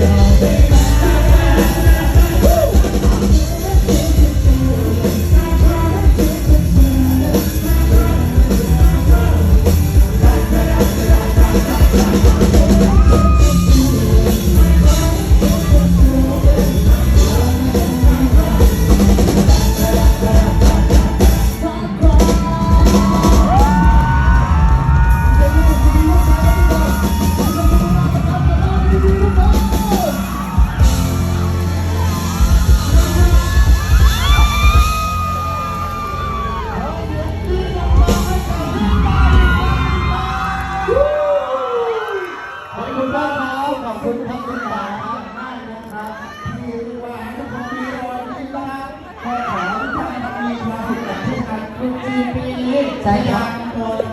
要明白 คุณครับคุณป๋าท่านนะครับที่วานของมีรอยที่ตาขอขอท่านมีความสุขกับทุกท่านคุกปีนี้ใช่ครับ